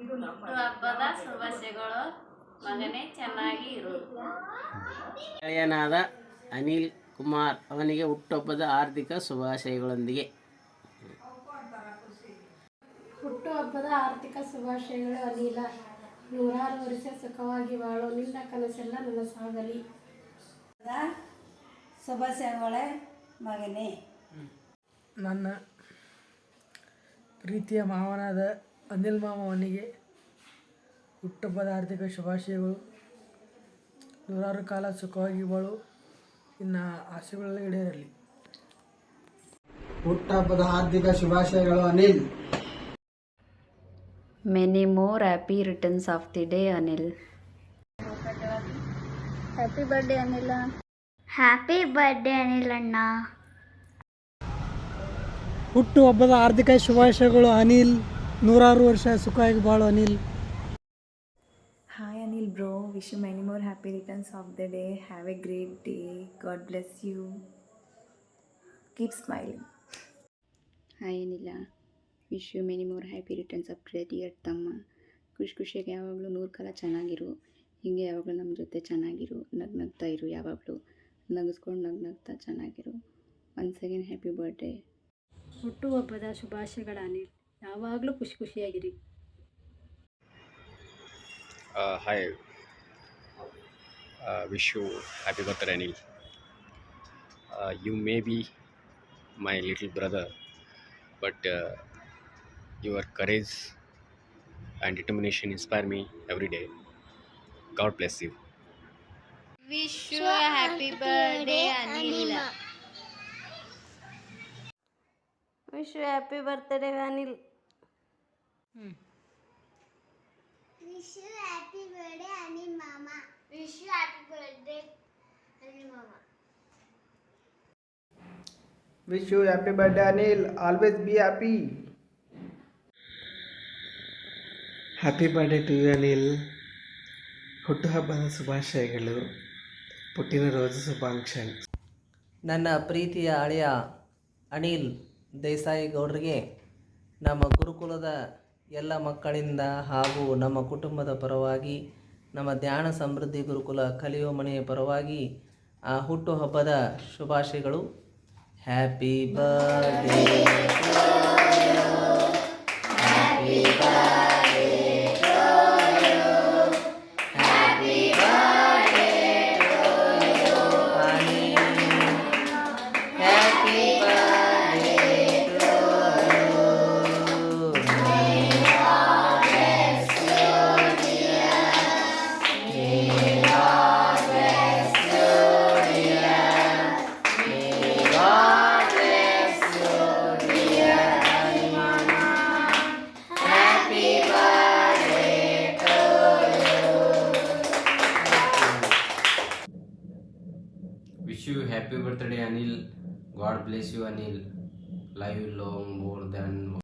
ಹಬ್ಬದ ಶುಭಾಶಯಗಳು. ಮಗನೇ ಚೆನ್ನಾಗಿ ಇರು. ಗೆಳೆಯನಾದ ಅನಿಲ್ ಕುಮಾರ್ ಅವನಿಗೆ ಹುಟ್ಟುಹಬ್ಬದ ಆರ್ಥಿಕ ಶುಭಾಶಯಗಳೊಂದಿಗೆ. ಹುಟ್ಟುಹಬ್ಬದ ಆರ್ಥಿಕ ಶುಭಾಶಯಗಳು ಅನಿಲ. ನೂರಾರು ವರ್ಷ ಸುಖವಾಗಿ ಬಾಳು. ನಿನ್ನ ಕನಸೆಲ್ಲ ನನಸಾಗಲಿ. ಶುಭಾಶಯಗಳೇ ಮಗನೇ. ನನ್ನ ಪ್ರೀತಿಯ ಮಾವನಾದ ಅನಿಲ್ ಮಾಮ ಅವನಿಗೆ ಹುಟ್ಟುಹಬ್ಬದ ಆರ್ಥಿಕ ಶುಭಾಶಯಗಳು. ನೂರಾರು ಕಾಲ ಸುಖವಾಗಿ ಬಾಳು. ಇನ್ನು ಆಸೆಗಳೆಲ್ಲ ಈಡೇರಲಿ. ಹುಟ್ಟುಹಬ್ಬದ ಹಾರ್ದಿಕ ಶುಭಾಶಯಗಳು Anil. Many more happy returns of the day Anil. Happy birthday Anil. Happy birthday ಅನಿಲಣ್ಣ ಹುಟ್ಟುಹಬ್ಬದ ಆರ್ಥಿಕ ಶುಭಾಶಯಗಳು ಅನಿಲ್. ನೂರಾರು ವರ್ಷ ಸುಖವಾಗಿ ಬಾಳು Anil. Hi Anil bro wish you many more happy returns of the day. Have a great day God bless you. Keep smiling. Hi Anil wish you many more happy returns of great year ತಮ್ಮ ಖುಷಿ ಖುಷಿಯಾಗಿ ಯಾವಾಗಲೂ ನೂರು ಕಾಲ ಚೆನ್ನಾಗಿರು. ಹಿಂಗೆ ಯಾವಾಗಲೂ ನಮ್ಮ ಜೊತೆ ಚೆನ್ನಾಗಿರು. ನಗ್ ನಗ್ತಾ ಇರು ಯಾವಾಗಲೂ. ನಗಿಸ್ಕೊಂಡು ನಗ್ ನಗ್ತಾ ಚೆನ್ನಾಗಿರು. ಒನ್ಸ್ ಅಗೇನ್ ಹ್ಯಾಪಿ ಬರ್ಡೇ ಹುಟ್ಟುಹಬ್ಬದ ಶುಭಾಶಯಗಳ ಅನಿಲ್ ಯಾವಾಗಲೂ ಖುಷಿ ಖುಷಿಯಾಗಿರಿ hi hi. Uh, wish you happy birthday, Anil. Uh, you may be my little brother, but uh, your courage and determination inspire me every day. God bless you. Wish you happy birthday Anil wish you happy birthday Anil wish you happy birthday Anil ಮಾಮ. Wish you happy birthday Anil ಮಾಮ. Wish you happy birthday Anil always be happy happy birthday to you Anil. ಹುಟ್ಟುಹಬ್ಬದ ಶುಭಾಶಯಗಳು. ಪುಟ್ಟಿನ rose ಶುಭಾಂಕ್ಷಣ್ ನನ್ನ ಪ್ರೀತಿಯ ಅಳಿಯ ಅನಿಲ್ ದೇಸಾಯಿ ಗೌಡ್ರಿಗೆ ನಮ್ಮ ಗುರುಕುಲದ ಎಲ್ಲ ಮಕ್ಕಳಿಂದ ಹಾಗೂ ನಮ್ಮ ಕುಟುಂಬದ ಪರವಾಗಿ, ನಮ್ಮ ಧ್ಯಾನ ಸಮೃದ್ಧಿ ಗುರುಕುಲ ಕಲಿಯೋ ಮನೆಯ ಪರವಾಗಿ ಆ ಹುಟ್ಟುಹಬ್ಬದ ಶುಭಾಶಯಗಳು. Happy birthday Wish you happy birthday, Anil. God bless you, Anil. Live long more than